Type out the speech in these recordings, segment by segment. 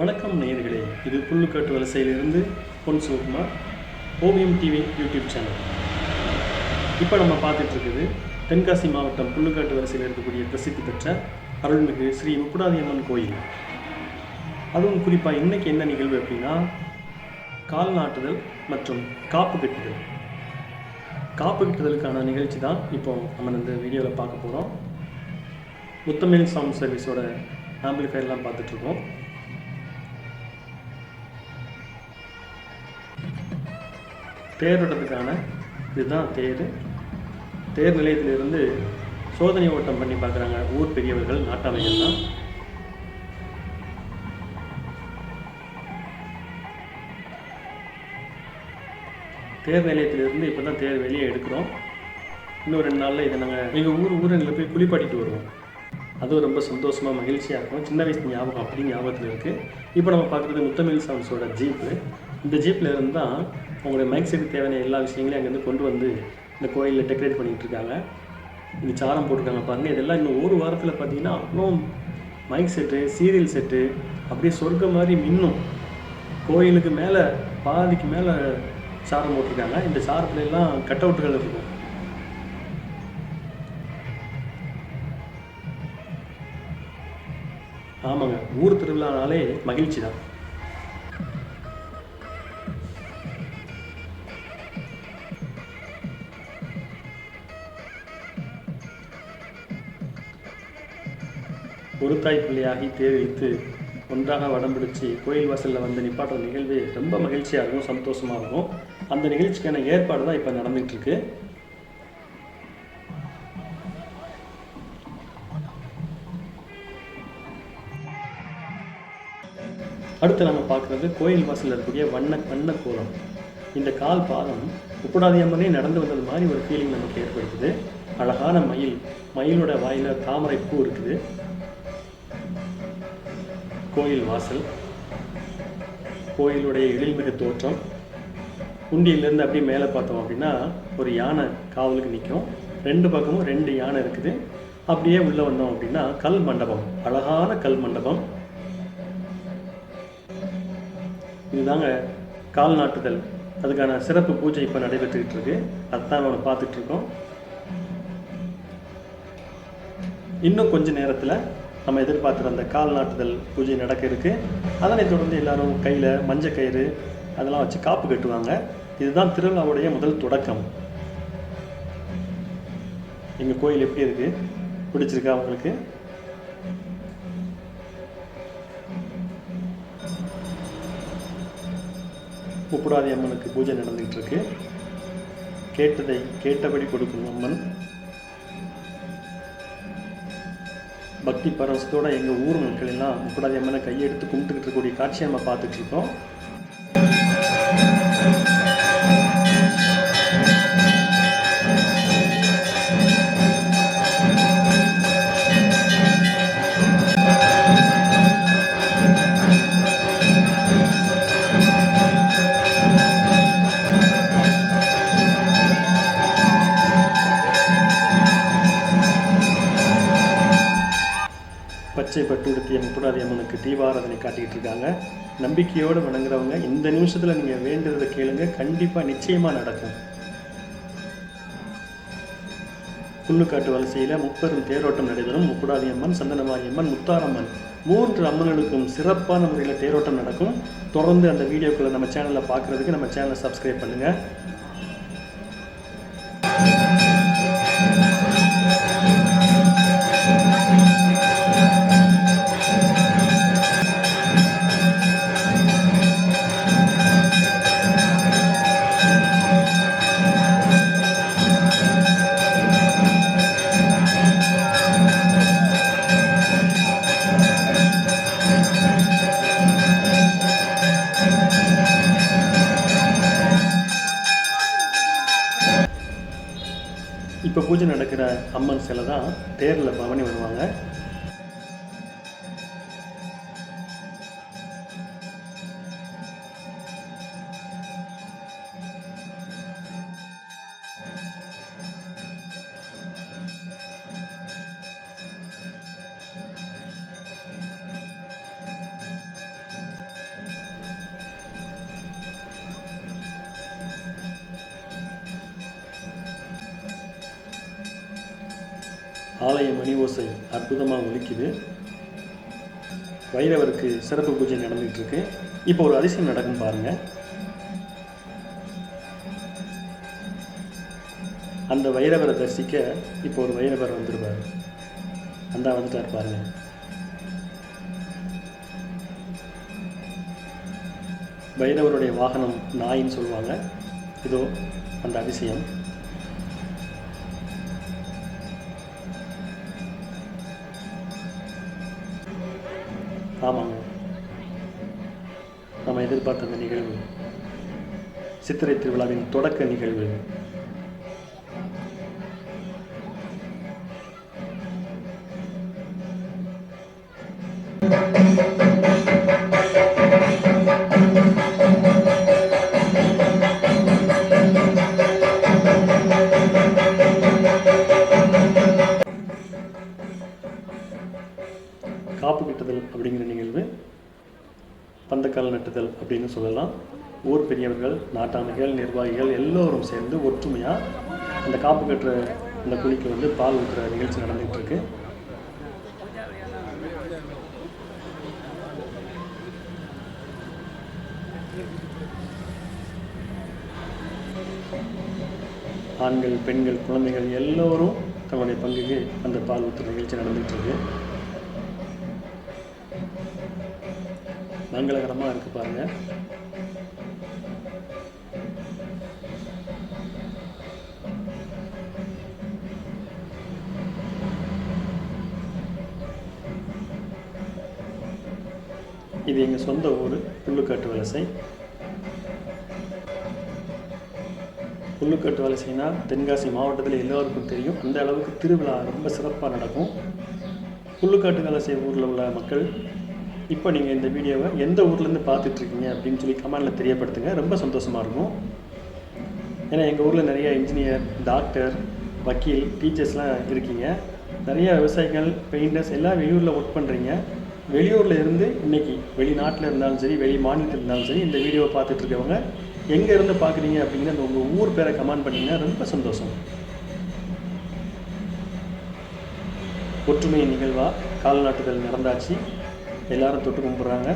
வணக்கம் நேயர்களே. இது புல்லுக்காட்டு வலசையிலிருந்து பொன் சிவகுமார் ஓவியம் டிவி யூடியூப் சேனல். இப்போ நம்ம பார்த்துட்ருக்குது தென்காசி மாவட்டம் புல்லுக்காட்டு வரிசையில் இருக்கக்கூடிய பிரசித்தி பெற்ற அருள்மிகு ஸ்ரீ முப்புடாதியம்மன் கோயில். அதுவும் குறிப்பாக இன்றைக்கி என்ன நிகழ்வு அப்படின்னா கால் நாட்டுதல் மற்றும் காப்பு கட்டுதல். காப்பு கட்டுதலுக்கான நிகழ்ச்சி தான் இப்போ நம்ம இந்த வீடியோவில் பார்க்க போகிறோம் முத்தமிழ் சவுண்ட் சர்வீஸோட ஆம்பிளிஃபயர்லாம் பார்த்துட்ருக்கோம் தேரோட்டத்துக்கான இதுதான் தேர் தேர் நிலையத்திலிருந்து சோதனை ஓட்டம் பண்ணி பார்க்குறாங்க ஊர் பெரியவர்கள் நாட்டாமைகள் தான். தேர் நிலையத்திலிருந்து இப்போ தான் தேர் வெளியே எடுக்கிறோம். இன்னும் ரெண்டு நாளில் இதை நாங்கள் எங்கள் ஊர் ஊரில் போய் குளிப்பாட்டிட்டு வருவோம். அதுவும் ரொம்ப சந்தோஷமாக மகிழ்ச்சியாக இருக்கும். சின்ன வயசு ஞாபகம் அப்படி ஞாபகத்தில் இருக்குது இப்போ நம்ம பார்க்குறது முத்தமிழ் சவுண்ட்ஸோட ஜீப்பு இந்த ஜீப்பில் இருந்து அவங்களுடைய மைக் செட்டுக்கு தேவையான எல்லா விஷயங்களையும் அங்கேருந்து கொண்டு வந்து இந்த கோயிலில் டெக்கரேட் பண்ணிகிட்டு இருக்காங்க. இந்த சாரம் போட்டிருக்காங்க பாருங்கள் இதெல்லாம் இன்னும் ஒரு வாரத்தில் பார்த்தீங்கன்னா அவ்வளோ மைக் செட்டு சீரியல் செட்டு அப்படியே சொர்க்கம் மாதிரி மின்னும். கோயிலுக்கு மேலே பாதிக்கு மேலே சாரம் போட்டிருக்காங்க. இந்த சாரத்துல எல்லாம் கட் அவுட்டுகள் இருக்கும். ஆமாங்க. ஊர் திருவிழானாலே மகிழ்ச்சி தான். ஒரு தாய் பிள்ளையாகி தேர் வைத்து ஒன்றாக வடம் பிடிச்சி கோயில் வாசலில் வந்து நிப்பாட்டுற நிகழ்வு ரொம்ப மகிழ்ச்சியாக இருக்கும் சந்தோஷமாக இருக்கும் அந்த நிகழ்ச்சிக்கான ஏற்பாடு தான் இப்போ நடந்துகிட்ருக்கு. அடுத்து நம்ம பார்க்குறது கோயில் வாசலில் இருக்கக்கூடிய வண்ண வண்ண கோலம். இந்த கால் பாதம் உப்புடாதியம்மனே நடந்து வந்தது மாதிரி ஒரு ஃபீலிங் நமக்கு ஏற்படுத்துது. அழகான மயில் மயிலோட வாயில் தாமரை பூ இருக்குது. கோயில் வாசல் கோயிலுடைய எழில்மிகு தோற்றம். குண்டியிலேருந்து அப்படியே மேலே பார்த்தோம் அப்படின்னா ஒரு யானை காவலுக்கு நிற்கும். ரெண்டு பக்கமும் ரெண்டு யானை இருக்குது. அப்படியே உள்ளே வந்தோம் அப்படின்னா கல் மண்டபம் அழகான கல் மண்டபம். இதுதாங்க கால் நாட்டுதல். அதுக்கான சிறப்பு பூஜை இப்போ நடைபெற்றுக்கிட்டு இருக்கு. அதுதான் நம்ம பார்த்துட்ருக்கோம் இன்னும் கொஞ்ச நேரத்தில் நம்ம எதிர்பார்க்குற அந்த கால் நாட்டுதல் பூஜை நடக்க இருக்கு. அதனைத் தொடர்ந்து எல்லாரும் கையில் மஞ்சள் கயிறு அதெல்லாம் வச்சு காப்பு கட்டுவாங்க. இதுதான் திருவிழாவுடைய முதல் தொடக்கம். எங்கள் கோயில் எப்படி இருக்குது பிடிச்சிருக்கா உங்களுக்கு? முப்புடாதி அம்மனுக்கு பூஜை நடந்துகிட்டு இருக்கு. கேட்டதை கேட்டபடி கொடுக்கும் அம்மன். பக்தி பரவசத்தோட எங்கள் ஊர் மக்கள் எல்லாம் முப்புடாதி அம்மனை கையெடுத்து கும்பிட்டுக்கிட்டு இருக்கக்கூடிய காட்சியை நம்ம பார்த்துட்ருக்கோம் பச்சை பட்டு உடுத்திய முப்புடாதி அம்மனுக்கு தீபாராதனை காட்டிக்கிட்டு இருக்காங்க நம்பிக்கையோடு வணங்குறவங்க இந்த நிமிஷத்தில் நீங்கள் வேண்டுறதை கேளுங்க. கண்டிப்பாக நிச்சயமாக நடக்கும். புல்லுக்காட்டு வலசையில் முப்பெரும் தேரோட்டம் நடைபெறும். முப்புடாதி அம்மன் சந்தனமாரி அம்மன் முத்தாரம்மன். மூன்று அம்மன்களுக்கும் சிறப்பான முறையில் தேரோட்டம் நடக்கும். தொடர்ந்து அந்த வீடியோக்களை நம்ம சேனலில் பார்க்குறதுக்கு நம்ம சேனலை சப்ஸ்கிரைப் பண்ணுங்கள் பூஜை நடக்கிற அம்மன் சிலை தான் தேரில் பவனி வருவாங்க ஆலய மணி ஓசை அற்புதமாக ஒலிக்குது. வைரவருக்கு சிறப்பு பூஜை நடந்துகிட்டு இருக்கு இப்போ ஒரு அதிசயம் நடக்கும் பாருங்க. அந்த வைரவரை தரிசிக்க இப்போ ஒரு வைரவர் வந்துடுவார் அந்த வந்துட்டார் பாருங்க. வைரவருடைய வாகனம் நாயின்னு சொல்லுவாங்க. இதோ அந்த அதிசயம். ஆமாங்க. நம்ம எதிர்பார்த்த அந்த நிகழ்வு. சித்திரை திருவிழாவின் தொடக்க நிகழ்வு. அப்படிங்கிற நிகழ்வு பந்தக்கால் நட்டுதல் அப்படின்னு சொல்லலாம். ஊர் பெரியவர்கள் நாட்டாமைகள் நிர்வாகிகள் எல்லோரும் சேர்ந்து ஒற்றுமையாக அந்த காப்பு கட்டுற அந்த குழிக்கு வந்து பால் ஊற்றுற நிகழ்ச்சி நடந்துகிட்டு இருக்கு ஆண்கள் பெண்கள் குழந்தைகள் எல்லோரும் தங்களுடைய பங்குக்கு அந்த பால் ஊற்று நிகழ்ச்சி நடந்துகிட்டு மங்களகரமாக இருக்கு பாருங்க. இது எங்கள் சொந்த ஊர் புல்லுக்காட்டு வலசை. புல்லுக்காட்டு வலசைனா தென்காசி மாவட்டத்தில் எல்லோருக்கும் தெரியும். அந்த அளவுக்கு திருவிழா ரொம்ப சிறப்பாக நடக்கும். புல்லுக்காட்டு வலசை ஊரில் உள்ள மக்கள் இப்போ நீங்கள் இந்த வீடியோவை எந்த ஊர்லேருந்து பார்த்துட்ருக்கீங்க அப்படின்னு சொல்லி கமெண்டில் தெரியப்படுத்துங்க. ரொம்ப சந்தோஷமாக இருக்கும். ஏன்னா எங்கள் ஊரில் நிறைய இன்ஜினியர் டாக்டர் வக்கீல் டீச்சர்ஸ்லாம் இருக்கீங்க. நிறையா விவசாயிகள் பெயிண்டர்ஸ் எல்லாம் வெளியூரில் ஒர்க் பண்ணுறீங்க வெளியூரில் இருந்து இன்னைக்கு வெளிநாட்டில் இருந்தாலும் சரி வெளி மாநிலத்தில் இருந்தாலும் சரி இந்த வீடியோவை பார்த்துட்ருக்கவங்க எங்கே இருந்து பார்க்குறீங்க அப்படிங்கிற அந்த உங்கள் ஊர் பேரை கமெண்ட் பண்ணிங்கன்னா ரொம்ப சந்தோஷம். ஒற்றுமை நிகழ்வாக கால்நாட்டுதல் நடந்தாச்சு. எல்லாரும் தொட்டு கும்பிட்றாங்க.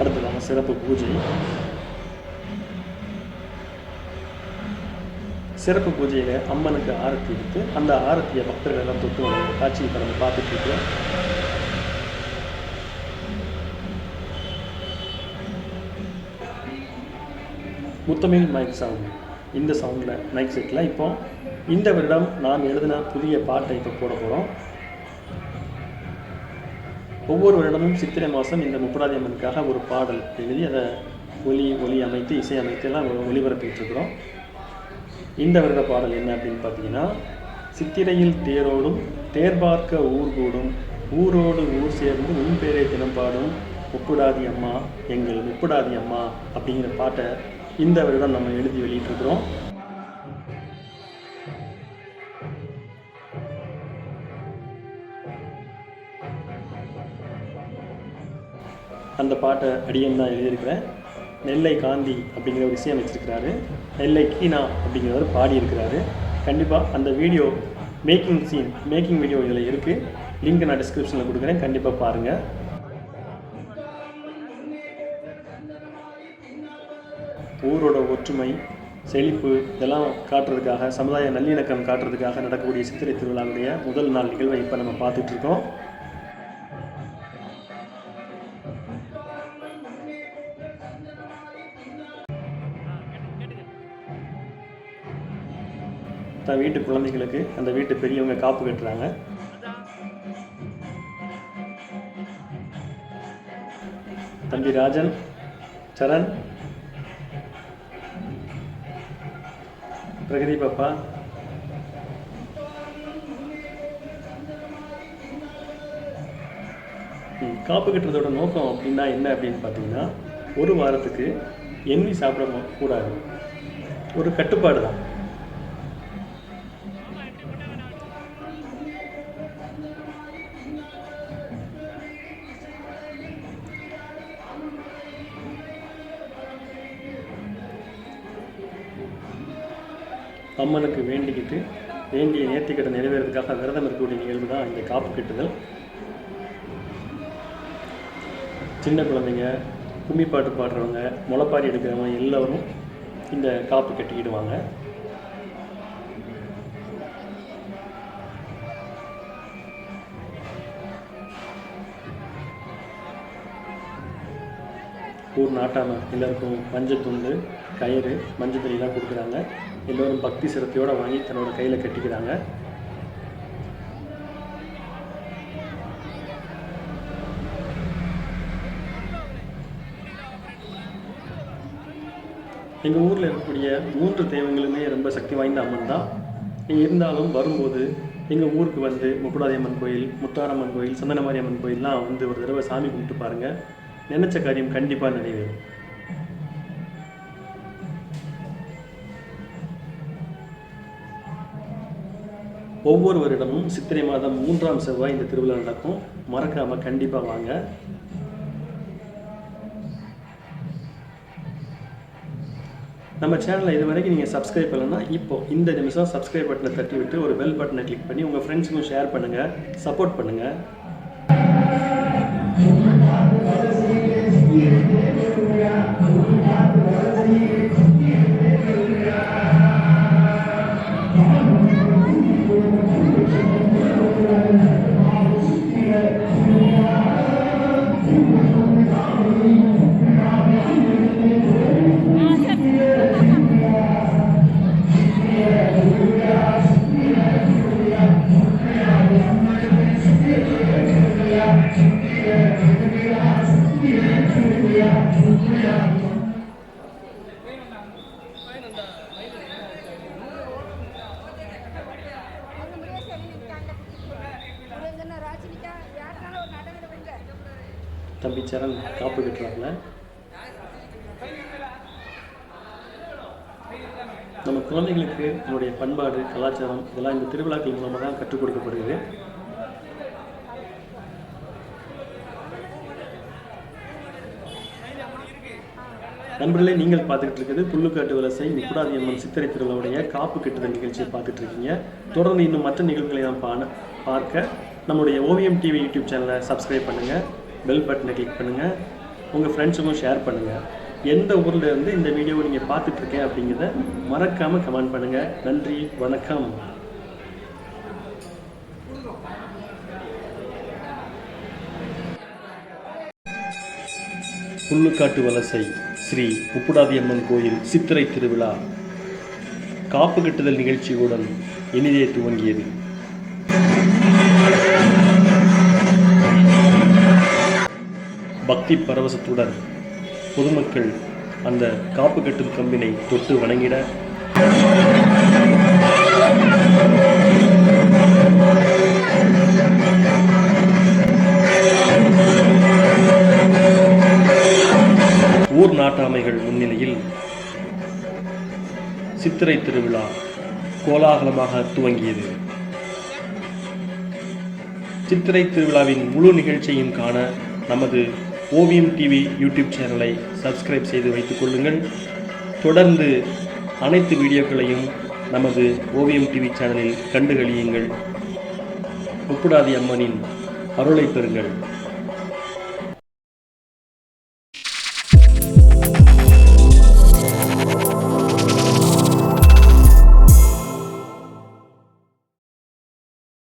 அடுத்ததாக சிறப்பு பூஜை. சிறப்பு பூஜையில் அம்மனுக்கு ஆரத்தி எடுத்து அந்த ஆரத்தியை பக்தர்கள் எல்லாம் தொட்டு வணங்க காட்சியை கடந்து பார்த்துட்டு இருக்கோம். முத்தமிழ் மைக் சவுண்ட் இந்த சவுண்டில் மைக் செட்டில் இப்போ இந்த வருடம் நான் எழுதின புதிய பாட்டை இப்போ போட போகிறோம் ஒவ்வொரு வருடமும் சித்திரை மாதம் இந்த முப்படாதி அம்மனுக்காக ஒரு பாடல் எழுதி அதை ஒலி ஒலி அமைத்து இசை அமைத்து எல்லாம் ஒளிபரப்பிட்டு இருக்கிறோம். இந்த வருட பாடல் என்ன அப்படின்னு பார்த்தீங்கன்னா சித்திரையில் தேரோடும் தேர் பார்க்க ஊர் கூடும் ஊரோடு ஊர் சேர்ந்து உன் பேரை தினம் பாடும் முப்புடாதி அம்மா எங்கள் முப்புடாதி அம்மா அப்படிங்கிற பாட்டை இந்த வருடம் நம்ம எழுதி வெளியிட்டிருக்கிறோம். அந்த பாட்டை அடியன் தான் எழுதியிருக்கிறேன். நெல்லை காந்தி அப்படிங்கிற ஒரு இசை அமைச்சிருக்கிறாரு நெல்லை கீனா அப்படிங்கிறவர் பாடியிருக்கிறாரு கண்டிப்பாக அந்த video making scene making video இதில் இருக்குது லிங்க் நான் டிஸ்கிரிப்ஷனில் கொடுக்குறேன். கண்டிப்பாக பாருங்கள் ஊரோட ஒற்றுமை செழிப்பு இதெல்லாம் காட்டுறதுக்காக சமுதாய நல்லிணக்கம் காட்டுறதுக்காக நடக்கக்கூடிய சித்திரை திருவிழாவுடைய முதல் நாள் நிகழ்வை இப்போ நம்ம பார்த்துட்ருக்கோம் தன் வீட்டு குழந்தைகளுக்கு அந்த வீட்டு பெரியவங்க காப்பு கட்டுறாங்க. தம்பி ராஜன் சரண் பிரகதி பாப்பா. காப்பு கட்டுறதோட நோக்கம் அப்படின்னா என்ன அப்படின்னு பார்த்தீங்கன்னா ஒரு வாரத்துக்கு எண்ணி சாப்பிட கூடாது ஒரு கட்டுப்பாடு தான். அம்மனுக்கு வேண்டிக்கிட்டு வேண்டிய நேர்த்திக்கட்டை நிறைவேறதுக்காக விரதம் இருக்கக்கூடிய நிகழ்வு தான் இந்த காப்பு கட்டுதல். சின்ன குழந்தைங்க கும்மி பாட்டு பாடுறவங்க முளைப்பாரி எடுக்கிறவங்க எல்லோரும் இந்த காப்பு கட்டிக்கிடுவாங்க. ஊர் நாட்டாமல் எல்லாருக்கும் மஞ்சள் துண்டு கயிறு மஞ்சள் தண்ணிலாம் கொடுக்குறாங்க. எல்லோரும் பக்தி சிரத்தையோடு வாங்கி தன்னோட கையில் கட்டிக்கிறாங்க. எங்கள் ஊரில் இருக்கக்கூடிய மூன்று தெய்வங்களுமே ரொம்ப சக்தி வாய்ந்த அம்மன் தான். இருந்தாலும் வரும்போது எங்கள் ஊருக்கு வந்து முப்புடாதி அம்மன் கோயில் முத்தாரம்மன் கோயில் சந்தனமாரி அம்மன் வந்து ஒரு தடவை சாமி கும்பிட்டு பாருங்கள் நினச்ச காரியம் கண்டிப்பாக நிறைவேறும். ஒவ்வொரு வருடமும் சித்திரை மாதம் மூன்றாம் செவ்வாய் இந்த திருவிழா நடக்கும். மறக்காமல் கண்டிப்பாக வாங்க. நம்ம சேனலை இது வரைக்கும் நீங்கள் சப்ஸ்கிரைப் பண்ணலன்னா இப்போ இந்த நிமிஷம் சப்ஸ்கிரைப் பட்டனை தட்டி விட்டு ஒரு பெல் பட்டனை கிளிக் பண்ணி உங்கள் ஃப்ரெண்ட்ஸுக்கும் ஷேர் பண்ணுங்கள் சப்போர்ட் பண்ணுங்கள் அவங்க தம்பி காப்பு கட்டுறாப்புல நம்ம குழந்தைங்களுக்கு நம்முடைய பண்பாடு கலாச்சாரம் இதெல்லாம் இந்த திருவிழாக்கள் மூலமாக தான் கற்றுக் கொடுக்கப்படுகிறது. நண்பர்களே நீங்கள் பார்த்துக்கிட்டு இருக்குது புல்லுக்காட்டு வலசை முக்குடாதி அம்மன் சித்திரை திருவிழாவுடைய காப்பு கட்டுதல் நிகழ்ச்சியை பார்த்துட்டு இருக்கீங்க. தொடர்ந்து இன்னும் மற்ற நிகழ்வுகளை நாம் பார்க்க நம்முடைய ஓவியம் டிவி யூடியூப் சேனலை சப்ஸ்கிரைப் பண்ணுங்கள் பெல் பட்டனை கிளிக் பண்ணுங்கள் உங்கள் ஃப்ரெண்ட்ஸுக்கும் ஷேர் பண்ணுங்கள் எந்த ஊரில் இருந்து இந்த வீடியோவை நீங்கள் பார்த்துட்ருக்கேன் அப்படிங்கிறத மறக்காமல் கமெண்ட் பண்ணுங்கள் நன்றி வணக்கம். புல்லுக்காட்டு வலசை ஸ்ரீ உப்புடாதியம்மன் கோயில் சித்திரை திருவிழா. காப்பு கட்டுதல் நிகழ்ச்சியுடன் இனிதே துவங்கியது. பக்தி பரவசத்துடன் பொதுமக்கள் அந்த காப்பு கட்டும் கம்பினை தொட்டு வணங்கிட. ஊர் நாட்டாமைகள் முன்னிலையில் சித்திரை திருவிழா கோலாகலமாக துவங்கியது. சித்திரை திருவிழாவின் முழு நிகழ்ச்சியையும் காண நமது ஓவியம் டிவி யூடியூப் சேனலை சப்ஸ்கிரைப் செய்து வைத்துக் கொள்ளுங்கள். தொடர்ந்து அனைத்து வீடியோக்களையும் நமது ஓவியம் டிவி சேனலில் கண்டுகளியுங்கள் உப்புடாதி அம்மனின் அருளை பெறுங்கள்.